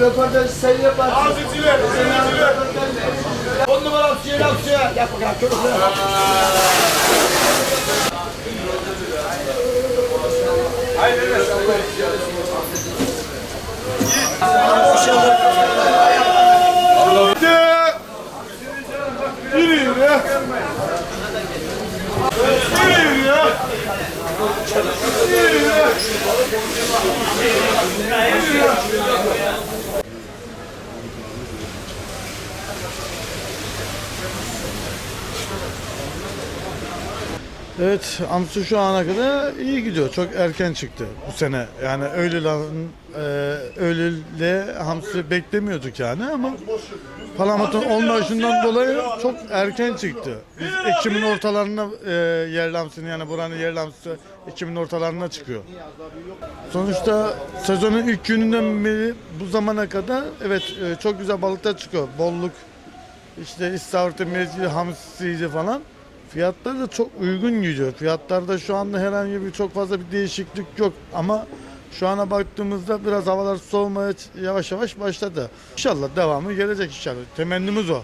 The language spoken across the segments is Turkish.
Röportaj sen yaparsın. On numara hapsiye hapsiye. Yap bakalım çocuklar. Yürüyün ya. Yürüyün ya. Yürüyün ya. Evet Hamsi şu ana kadar iyi gidiyor. Çok erken çıktı bu sene. Yani Eylül'ün e, Eylül'de Hamsi beklemiyorduk yani ama Palamat'ın olmayışından dolayı çok erken çıktı. Biz Ekim'in ortalarına e, yerli Hamsi'nin yani buranın yerli Hamsi'si Ekim'in ortalarına çıkıyor. Sonuçta sezonun ilk gününden beri bu zamana kadar evet e, çok güzel balıklar çıkıyor. Bolluk işte istavrit'i, mezgili, hamsiydi falan. Fiyatlar da çok uygun gidiyor. Fiyatlarda şu anda herhangi bir çok fazla bir değişiklik yok ama şu ana baktığımızda biraz havalar soğumaya yavaş yavaş başladı. İnşallah devamı gelecek inşallah. Temennimiz o.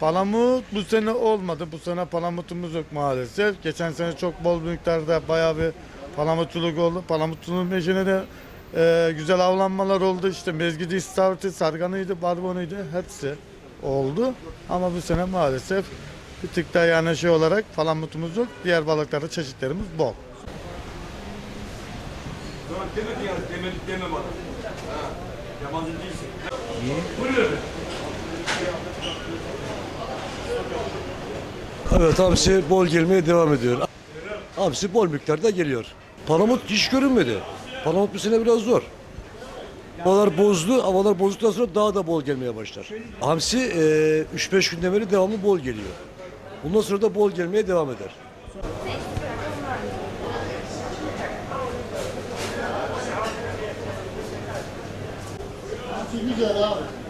Palamut bu sene olmadı. Bu sene palamutumuz yok maalesef. Geçen sene çok bol miktarda bayağı bir palamutçuluk oldu. Palamutçuluğun peşine de e, güzel avlanmalar oldu. İşte mezgidi, istavriti, sarganıydı, barbonuydu. Hepsi oldu. Ama bu sene maalesef bir tık daha yani şey olarak palamutumuz yok. Diğer balıklarda çeşitlerimiz bol. Tamam demedin yani demedik deme bana. Ha, yabancı değilsin. Buyur. Evet hamsi bol gelmeye devam ediyor. Hamsi bol miktarda geliyor. Palamut hiç görünmedi. Palamut bu sene biraz zor. Havalar bozdu. Havalar bozduktan sonra daha da bol gelmeye başlar. Hamsi e, 3-5 günden beri devamlı bol geliyor. Bundan sonra da bol gelmeye devam eder. Güzel abi.